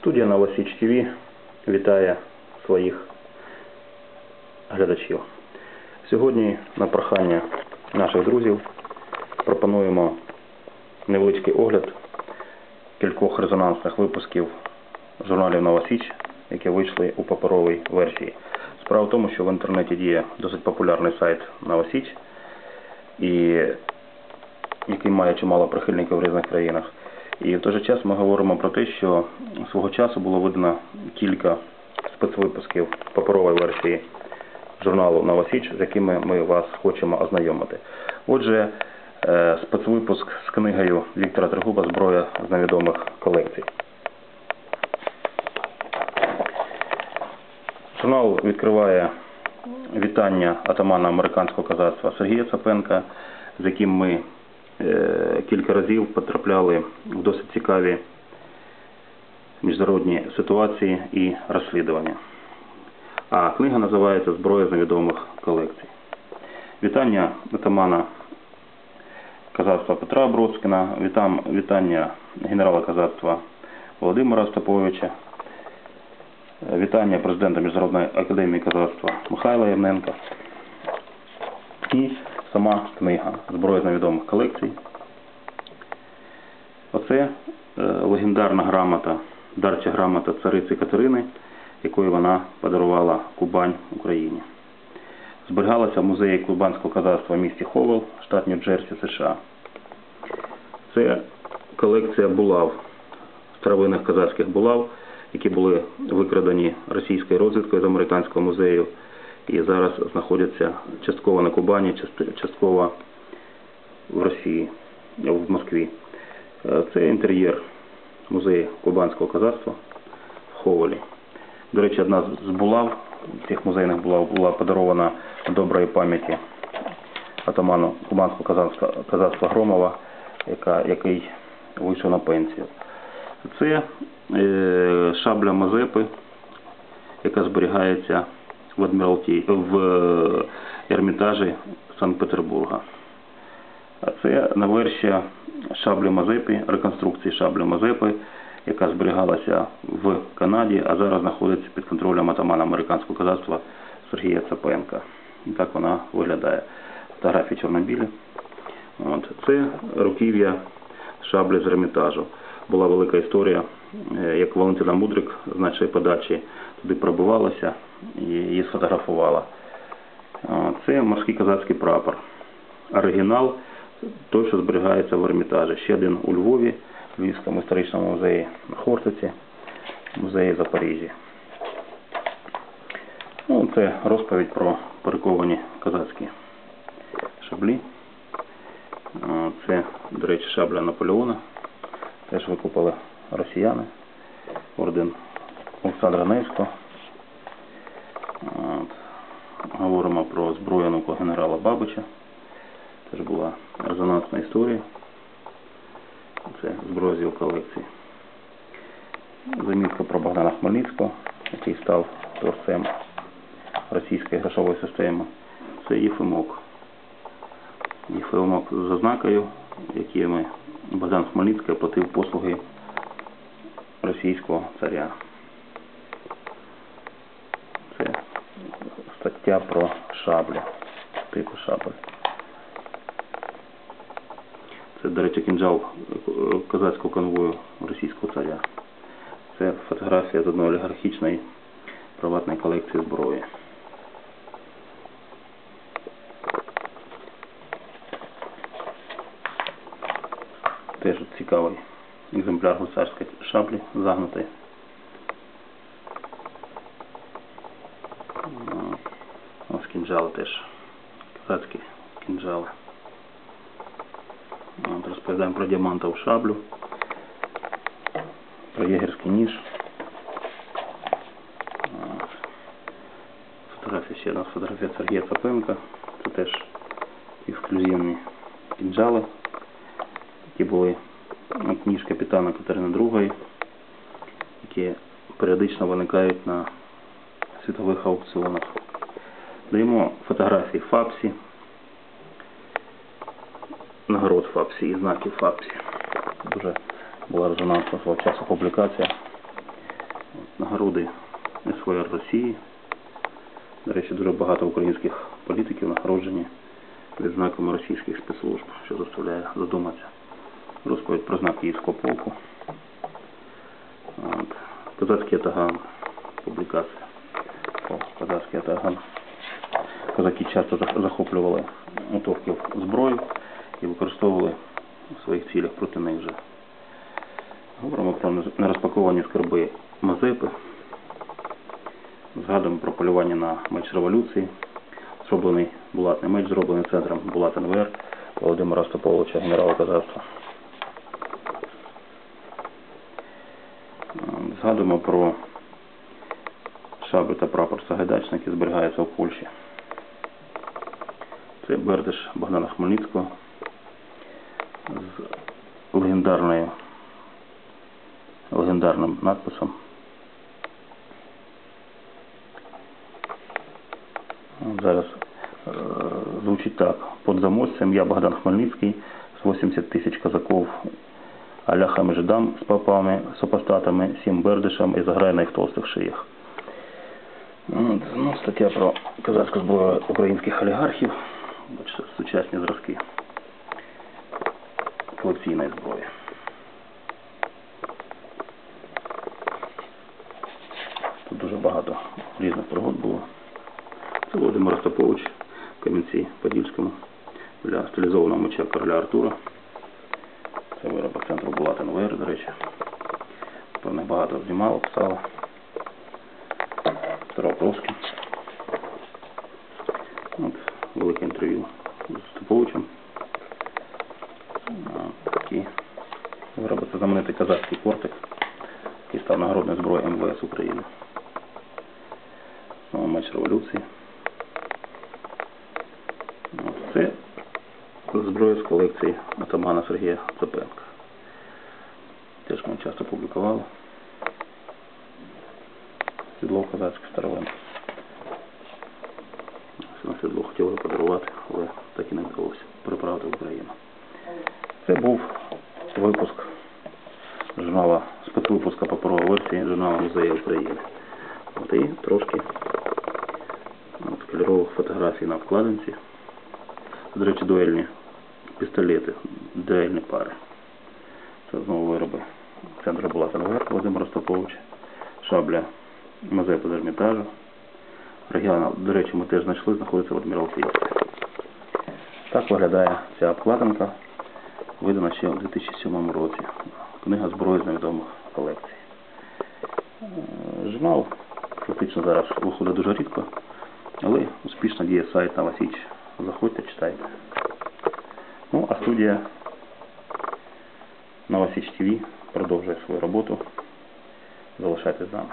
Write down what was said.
Студія Новосіч ТВ вітає своїх глядачів. Сьогодні на прохання наших друзів пропонуємо невеличкий огляд кількох резонансних випусків журналів Новосіч, які вийшли у паперовій версії. Справа в тому, що в інтернеті діє досить популярний сайт Новосіч, і який має чимало прихильників в різних країнах. І в той же час ми говоримо про те, що свого часу було видано кілька спецвипусків паперової версії журналу Новосіч, з якими ми вас хочемо ознайомити. Отже, е, спецвипуск з книгою Віктора Трегуба Зброя з невідомих колекцій. Журнал відкриває вітання атамана американського козацтва Сергія Цапенка, з яким ми кілька разів потрапляли в досить цікаві міжнародні ситуації і розслідування. А книга називається Зброя з невідомих колекцій. Вітання атамана козацтва Петра Бродськина, вітання генерала козацтва Володимира Остаповича, вітання президента Міжнародної академії козацтва Михайла Євненка і сама книга Зброя з невідомих колекцій. Оце е, легендарна грамота, дарча грамота цариці Катерини, якою вона подарувала Кубань Україні. Зберігалася в музеї кубанського козацтва в місті Ховел, штат Нью-Джерсі, США. Це колекція булав, старовинних козацьких булав, які були викрадені російською розвідкою з американського музею і зараз знаходяться частково на Кубані, частково в Росії, в Москві. Е, Це інтер'єр музею кубанського козацтва в Ховолі. До речі, одна з булав, цих музейних булав, була подарована доброї пам'яті атаману кубанського козацтва Громова, яка, який вийшов на пенсію. Це е, шабля Мазепи, яка зберігається в Адміралті в е, Ермітажі Санкт-Петербурга. Це навершя шаблі Мазепи, реконструкції шаблі Мазепи, яка зберігалася в Канаді, а зараз знаходиться під контролем атамана американського козацтва Сергія Цапенка. І так вона виглядає. Фотографії чорнобілі. От. Це руків'я шаблі з Ермітажу. Була велика історія, е, як Валентина Мудрик з нашої подачі туди пробивалася і її сфотографувала. Це морський козацький прапор. Оригінал той, що зберігається в Ермітажі. Ще один у Львові, в Львівському історичному музеї на Хортиці, музеї Запоріжжя. Ну, це розповідь про перековані козацькі шаблі. Це, до речі, шабля Наполеона. Теж викупили росіяни. Орден Олександра Невського. Говоримо про зброєнку генерала Бабича. Теж була резонансна історія. Це зброя колекції. Замітка про Богдана Хмельницького, який став творцем російської грошової системи. Це Єфимок. Єфимок з ознакою, якими Богдан Хмельницький оплатив послуги російського царя. Це стаття про шаблю, типу шаблі. Це, до речі, кінжал е, козацького конвою російського царя. Це фотографія з одної олігархічної приватної колекції зброї. Теж цікавий екземпляр гусарської шаблі загнутий. Ну, Ось теж. Козацькі кінжали. От, розповідаємо про діамантову шаблю, про єгерський ніж. Фотографія ще одна фотографія Сергія Цапенка. Це теж ексклюзивні кінжали, які були кніж капітана Катерини II, які періодично виникають на світових аукціонах. Даємо фотографії Фапсі, нагород Фапсі і знаків Фапсі. Дуже була резонансна свого часу публікація нагороди СВР Росії. До речі, дуже багато українських політиків нагороджені відзнаками російських спецслужб, що заставляє задуматися. Розповідь про знак Київського полку. От. Козацький атаган. Публікація. Про Козацький атаган. Козаки часто захоплювали у турків зброю і використовували у своїх цілях проти них же. Говоримо про нерозпаковані скарби Мазепи. Згадуємо про полювання на меч революції. Зроблений булатний меч, зроблений центром Булат НВР Володимира Стоповича, генерала козацтва. Е, Згадуємо про шаблю та прапор Сагайдачна, які зберігаються в Польщі. Це Бердиш Богдана Хмельницького з легендарною легендарним надписом. Зараз е, звучить так. Под замостцем я Богдан Хмельницький з 80 тисяч козаков аляхами жидам з попами, супостатами, сім бердишам і заграє на їх толстих шиях. Ну, стаття про козацьку зброю українських олігархів. Бачите, сучасні зразки колекційної зброї. Тут дуже багато різних пригод було. Це Володимир Остапович в Кам'янці Подільському для стилізованого меча короля Артура. Це вироби центру Булат НВР, до речі. Них багато знімало, писало. Петро Провський. От, велике інтерв'ю з Ступовичем. Такий виробиться знаменитий казацький кортик, який став нагородною зброєю МВС України. Ну, матч революції. Ну, це зброя з колекції атамана Сергія Цепенка. Теж ми часто публікували. Сідло казацьке старовинки. 22 хотіли подарувати, але так і не вдалося приправити в Україну. Це був випуск журнала, спецвипуска паперової версії журналу Музею України. От і трошки ну, от, кольорових фотографій на вкладинці. До речі, дуельні пістолети, дуельні пари. Це знову вироби. Центр була Володимир Ростапович, шабля Мазепи з Ермітажу. Оригінал, до речі, ми теж знайшли, знаходиться в Адміралтействі. Так виглядає ця обкладинка, видана ще у 2007 році. Книга зброї з невідомих колекцій. Е, Журнал фактично зараз виходить дуже рідко, але успішно діє сайт на Васіч. Заходьте, читайте. Ну, а студія Новосіч ТВ продовжує свою роботу. Залишайтесь з нами.